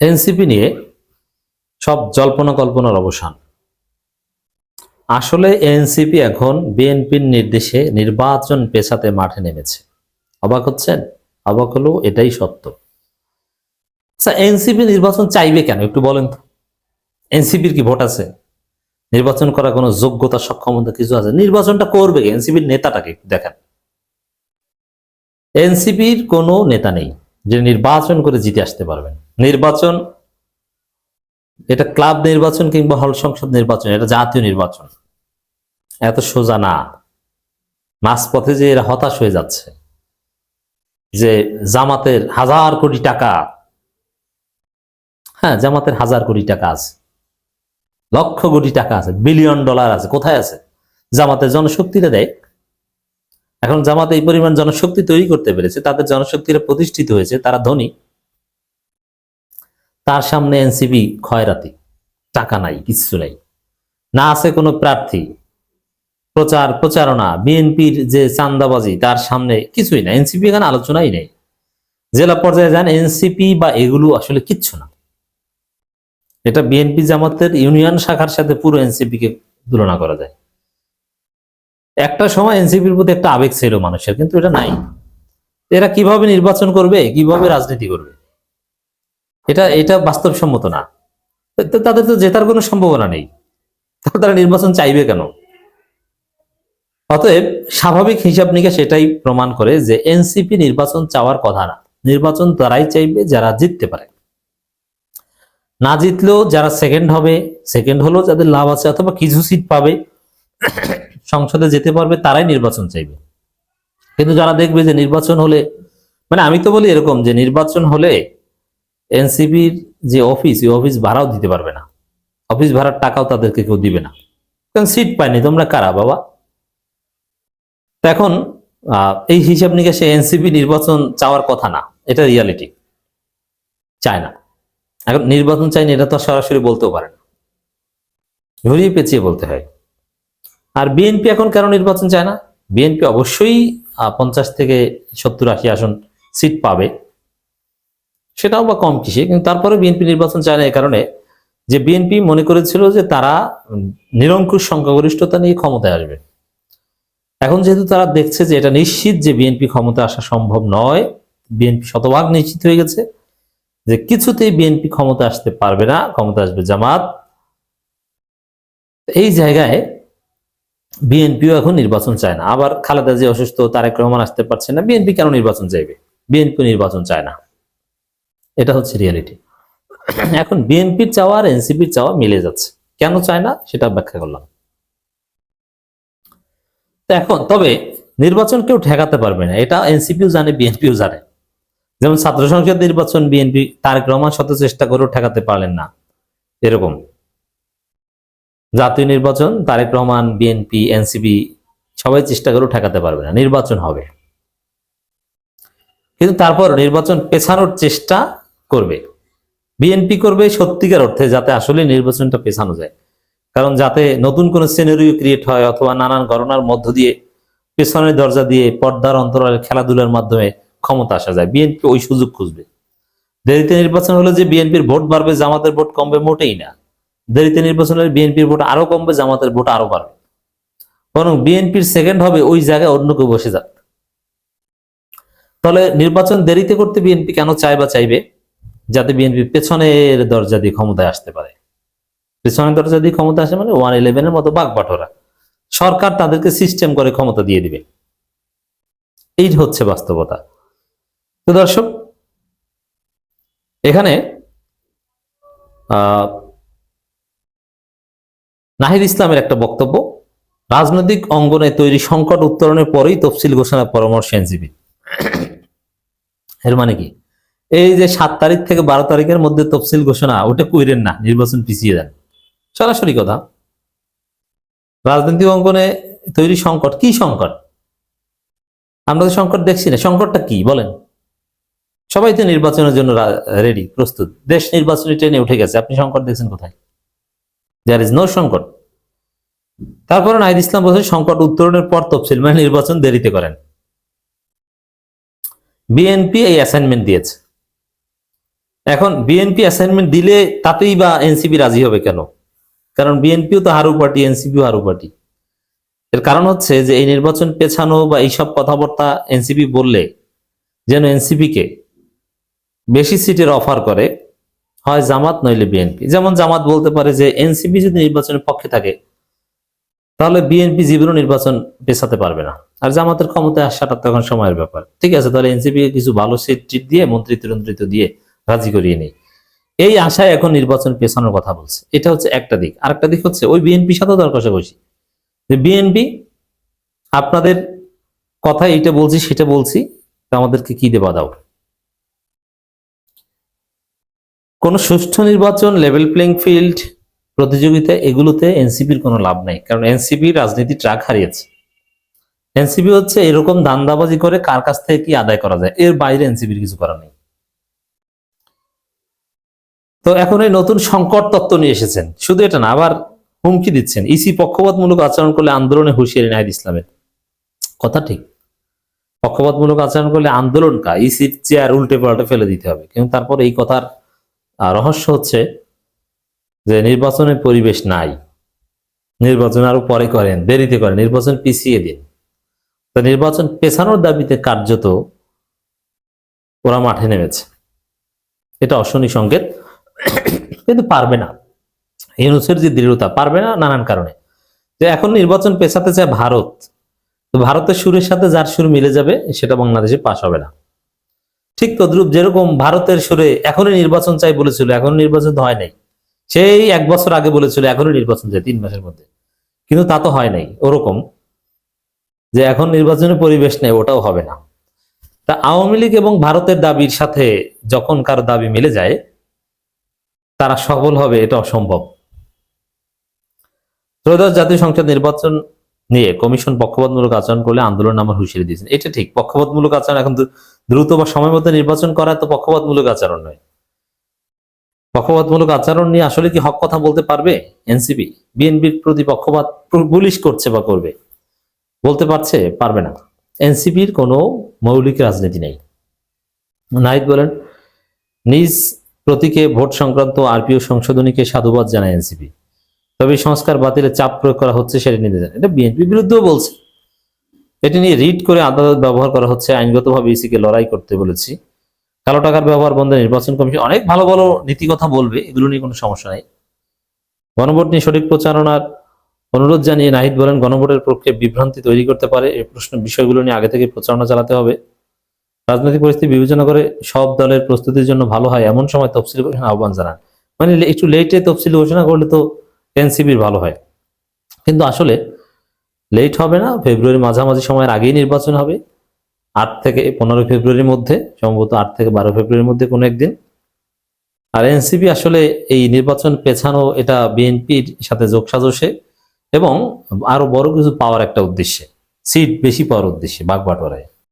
NCP নিয়ে সব জল্পনা কল্পনার অবসান। আসলে এনসিপি এখন বিএনপির নির্দেশে নির্বাচন পেছাতে মাঠে নেমেছে। অবাক হচ্ছেন? অবাক হলেও এটাই সত্য। আচ্ছা এনসিপি নির্বাচন চাইবে কেন? একটু বলেন তো। এনসিপির কি ভোট আছে? নির্বাচন করার কোনো যোগ্যতা, সক্ষমতা কিছু আছে? নির্বাচনটা করবে এনসিপির নেতাটাকে দেখেন। এনসিপির কোনো নেতা নেই। যে নির্বাচন করে জিতে আসতে পারবেন। নির্বাচন, এটা ক্লাব নির্বাচন কিংবা হল সংসদ নির্বাচন, এটা জাতীয় নির্বাচন। এত সোজা না। মাঝপথে যে এরা হতাশ হয়ে যাচ্ছে, যে জামাতের হাজার কোটি টাকা হ্যাঁ জামাতের হাজার কোটি টাকা আছে, লক্ষ কোটি টাকা আছে, বিলিয়ন ডলার আছে, কোথায় আছে? জামাতের জনশক্তিটা দেয় এখন জামাতে এই পরিমাণ জনশক্তি তৈরি করতে পেরেছে, তাদের জনশক্তিরা প্রতিষ্ঠিত হয়েছে, তারা ধনী। তার সামনে এনসিপি ক্ষয়রাতি, টাকা নাই, কিচ্ছু নাই। না আছে কোনো প্রার্থী। প্রচার, প্রচারণা, বিএনপির যে চান্দাবাজি তার সামনে কিছুই না এনসিপি এখানে আলোচনাই নেই। জেলা পর্যায়ে যান, এনসিপি বা এগুলো আসলে কিচ্ছু না। এটা বিএনপি জামাতের ইউনিয়ন শাখার সাথে পুরো এনসিপি কে তুলনা করা যায়। একটা সময় এনসিপির প্রতি একটা আবেগ ছিল মানুষের, কিন্তু এটা নাই। এরা কীভাবে নির্বাচন করবে, কীভাবে রাজনীতি করবে? এটা এটা বাস্তবসম্মত না। তাদের তো জেতার কোনো সম্ভাবনা নেই। তারা নির্বাচন চাইবে কেন? অতএব স্বাভাবিক হিসাব নিকাশ সেটাই প্রমাণ করে যে এনসিপি নির্বাচন চাওয়ার কথা না। নির্বাচন তারাই চাইবে, যারা জিততে পারে। না জিতলেও যারা সেকেন্ড হবে সেকেন্ড হলেও যাদের লাভ আছে অথবা কিছু সিট পাবে সংসদে যেতে পারবে, তারাই নির্বাচন চাইবে। কিন্তু যারা দেখবে যে নির্বাচন হলে মানে আমি তো বলি এরকম যে নির্বাচন হলে এনসিপির যে অফিস, এই অফিস ভাড়াও দিতে পারবে না। অফিস ভাড়ার টাকাও তাদেরকে কেউ দিবে না। কারণ সিট পায়নি, তোমরা কারা বাবা? এখন এই হিসাব নিকাশে এনসিপি নির্বাচন চাওয়ার কথা না, এটা রিয়ালিটি চায় না। এখন নির্বাচন চাইনি, এটা তো সরাসরি বলতেও পারে না। ঘুরিয়ে পেঁচিয়ে বলতে হয়। আর বিএনপি এখন কেন নির্বাচন চায় না? বিএনপি অবশ্যই পঞ্চাশ থেকে সত্তর, আশি আসন সিট পাবে। সেটাও বা কম কিসে, কিন্তু তারপরে বিএনপি নির্বাচন চায় না এই কারণে যে বিএনপি মনে করেছিল যে তারা নিরঙ্কুশ সংখ্যাগরিষ্ঠতা নিয়ে ক্ষমতায় আসবে। এখন যেহেতু তারা দেখছে যে এটা নিশ্চিত যে বিএনপি ক্ষমতা আসা সম্ভব নয় বিএনপি শতভাগ নিশ্চিত হয়ে গেছে, যে কিছুতেই বিএনপি ক্ষমতা আসতে পারবে না ক্ষমতা আসবে জামাত। এই জায়গায় বিএনপিও এখন নির্বাচন চায় না। আবার খালেদা যে অসুস্থ, তারেক রহমান আসতে পারছে না। বিএনপি কেন নির্বাচন চাইবে? বিএনপি নির্বাচন চায় না। এটা হচ্ছে রিয়ালিটি এখন বিএনপির চাওয়া আর এনসিপির চাওয়া মিলে যাচ্ছে। কেন চায় না? সেটা ব্যাখ্যা করলাম। এখন, তবে নির্বাচন কেউ ঠেকাতে পারবে না। এটা এনসিপিও জানে, বিএনপিও জানে। যেমন ছাত্র সংসদ নির্বাচন বিএনপি তারেক রহমান শত চেষ্টা করেও ঠেকাতে পারলেন না। এরকম। জাতীয় নির্বাচন, তারেক রহমান বিএনপি এনসিপি সবাই চেষ্টা করেও ঠেকাতে পারবে না। নির্বাচন হবে। কিন্তু তারপর নির্বাচন পেছানোর চেষ্টা করবে। বিএনপি করবে সত্যিকার অর্থে যাতে আসলে নির্বাচনটা পেছানো যায়। কারণ যাতে নতুন কোনো সিনারিও ক্রিয়েট হয় অথবা নানান গণনার মধ্য দিয়ে পেছনের দরজা দিয়ে পর্দার অন্তরালে খেলাধুলার মাধ্যমে ক্ষমতা আসা যায়। বিএনপি ওই সুযোগ খুঁজবে। দেরিতে নির্বাচন হলে যে বিএনপির ভোট বাড়বে, জামাতের ভোট কমবে মোটেই না। দেরিতে নির্বাচন হলে বিএনপির ভোট আরও কমবে, জামাতের ভোট আরও বাড়বে। বরং বিএনপির সেকেন্ড হবে ওই জায়গায় অন্য কেউ বসে যাক। তাহলে নির্বাচন দেরিতে করতে বিএনপি কেন চায় বা চাইবে? যাতে বিএনপি পেছনের দরজা দিয়ে ক্ষমতায় আসতে পারে। পেছনের দরজা দিয়ে ক্ষমতা আসে মানে ওয়ান ইলেভেনের মতো বাঘ বাটোরা সরকার তাদেরকে সিস্টেম করে ক্ষমতা দিয়ে দিবে। এই হচ্ছে বাস্তবতা। তো দর্শক, এখানে, আহ নাহিদ ইসলামের একটা বক্তব্য, রাজনৈতিক অঙ্গনে তৈরি সংকট উত্তরণের পরেই তফসিল ঘোষণার পরামর্শ এনজিবি এর মানে কি? এই যে সাত তারিখ থেকে বারো তারিখের মধ্যে তফসিল ঘোষণা, ওটা কইরেন না, নির্বাচন পিছিয়ে দেন সরাসরি কথা, রাজনৈতিক অঙ্গনে তৈরি সংকট, কি সংকট? আমরা তো সংকট দেখছি না, সংকটটা কি, বলেন। সবাই তো নির্বাচনের জন্য রেডি প্রস্তুত। দেশ নির্বাচনী ট্রেনে উঠে গেছে, আপনি সংকট দেখছেন কোথায়? দেয়ার ইজ নো সংকট। তারপরে নাহিদ ইসলাম বলছে সংকট উত্তরণের পর তফসিল মানে নির্বাচন দেরিতে করেন। বিএনপি এই অ্যাসাইনমেন্ট দিয়েছে। এখন বিএনপি অ্যাসাইনমেন্ট দিলে তাতেই বা এনসিপি রাজি হবে কেন? কারণ বিএনপিও তো হারু পার্টি এনসিপিও হারু পার্টি। এর কারণ হচ্ছে যে এই নির্বাচন পেছানো বা এইসব কথাবার্তা এনসিপি বললে যেন এনসিপি কে বেশি সিটের অফার করে হয় জামাত নইলে বিএনপি। যেমন জামাত বলতে পারে যে এনসিপি যদি নির্বাচনের পক্ষে থাকে, তাহলে বিএনপি জীবনও নির্বাচন পেছাতে পারবে না। আর জামাতের ক্ষমতায় আসাটা তখন সময়ের ব্যাপার। ঠিক আছে, তাহলে এনসিপি কিছু ভালো সিট টিট দিয়ে মন্ত্রিত্ব মন্ত্রিত্ব দিয়ে রাজি করিয়ে নেই। এই আশায় এখন নির্বাচন পেছানোর কথা বলছে। এটা হচ্ছে একটা দিক। আরেকটা দিক হচ্ছে ওই বিএনপি সাথেও দর কষাকষি যে বিএনপি, আপনাদের কথা এইটা বলছি, সেটা বলছি আমাদেরকে কি দেবা দাও? কোন সুষ্ঠু নির্বাচন লেভেল প্লেইং ফিল্ড প্রতিযোগিতা এগুলোতে এনসিপির কোনো লাভ নাই, কারণ এনসিপি রাজনীতি ট্রাক হারিয়েছে। এনসিপি হচ্ছে এরকম দান্দাবাজি করে কার কাছ থেকে কি আদায় করা যায়, এর বাইরে এনসিপির কিছু করা নেই। তো এখন এই নতুন সংকট তত্ত্ব নিয়ে এসেছেন। শুধু এটা না, আবার হুমকি দিচ্ছেন। ইসি পক্ষপাতমূলক আচরণ করলে আন্দোলনে হুঁশিয়ারি নাহিদ ইসলামের। কথা ঠিক। পক্ষপাতমূলক আচরণ করলে আন্দোলন কা ইসির চেয়ার উল্টে পাল্টে ফেলে দিতে হবে। কিন্তু তারপর এই কথার রহস্য হচ্ছে যে নির্বাচনের পরিবেশ নাই। নির্বাচন আরও পরে করেন, দেরিতে করেন, নির্বাচন পিছিয়ে দিন। তো নির্বাচন পেছানোর দাবিতে কার্যত ওরা মাঠে নেমেছে। এটা অশনি সংকেত, কিন্তু পারবে না। ইউনুসের যে দৃঢ়তা, পারবে না নানান কারণে। যে এখন নির্বাচন পেছাতে চায় ভারত, তো ভারতের সুরের সাথে যার সুর মিলে যাবে, সেটা বাংলাদেশে পাশ হবে না। ঠিক তদ্রুপ যেরকম ভারতের সুরে এখনই নির্বাচন চাই বলেছিল এখন নির্বাচন তো হয় নাই। সেই এক বছর আগে বলেছিল, এখনই নির্বাচন চাই, তিন মাসের মধ্যে। কিন্তু তা তো হয় নাই, ওরকম যে এখন নির্বাচনের পরিবেশ নেই, ওটাও হবে না। তা আওয়ামী লীগ এবং ভারতের দাবির সাথে যখন কারও দাবি মিলে যায়, তারা সফল হবে এটা অসম্ভব ত্রয়োদশ জাতীয় সংসদ নির্বাচন নিয়ে কমিশন পক্ষপাতমূলক আচরণ করলে আন্দোলন নামার হুঁশিয়ারি দিয়েছেন। এটা ঠিক, পক্ষপাতমূলক আচরণ এখন দ্রুত বা সময় মতো নির্বাচন করা তো পক্ষপাতমূলক আচরণ নয়। পক্ষপাতমূলক আচরণ নিয়ে আসলে কি হক কথা বলতে পারবে এনসিপি? বিএনপির প্রতি পক্ষপাত পুলিশ করছে বা করবে? বলতে পারছে, পারবে না। এনসিপির কোনো মৌলিক রাজনীতি নেই। নাহিদ বলেন, নিজ প্রতীকে ভোট সংক্রান্ত আরপিও সংশোধনীকে সাধুবাদ জানায় এনসিপি। তবে সংস্কার বাতিলে চাপ প্রয়োগ করা হচ্ছে সেটা নিতে জানেন এটা বিএনপি বিরুদ্ধেও বলছে। এটি নিয়ে রিট করে আদালত ব্যবহার করা হচ্ছে, আইনগতভাবে ইসিকে লড়াই করতে বলেছি। কালো টাকার ব্যবহার বন্ধে নির্বাচন কমিশন অনেক ভালো ভালো নীতি কথা বলবে, এগুলো নিয়ে কোনো সমস্যা নেই। গণভোট নিয়ে সঠিক প্রচারণার অনুরোধ জানিয়ে নাহিদ বলেন, গণভোটের পক্ষে বিভ্রান্তি তৈরি করতে পারে এই প্রশ্ন বিষয়গুলো নিয়ে আগে থেকে প্রচারণা চালাতে হবে। রাজনৈতিক পরিস্থিতি বিবেচনা করে সব দলের প্রস্তুতির জন্য ভালো হয়, এমন সময় তফসিল ঘোষণা আহ্বান জানান। মানে একটু লেটে তফসিল ঘোষণা করলে তো এনসিবির ভালো হয়। কিন্তু আসলে লেট হবে না ফেব্রুয়ারি মাঝামাঝি সময়ের আগেই নির্বাচন হবে। আট থেকে পনেরো ফেব্রুয়ারির মধ্যে, সম্ভবত আট থেকে বারো ফেব্রুয়ারির মধ্যে কোনো একদিন। আর এনসিপি আসলে এই নির্বাচন পেছানো এটা বিএনপির সাথে যোগসাজসে এবং আরও বড় কিছু পাওয়ার একটা উদ্দেশ্যে, সিট বেশি পাওয়ার উদ্দেশ্যে বাগবাটোয়ারায়।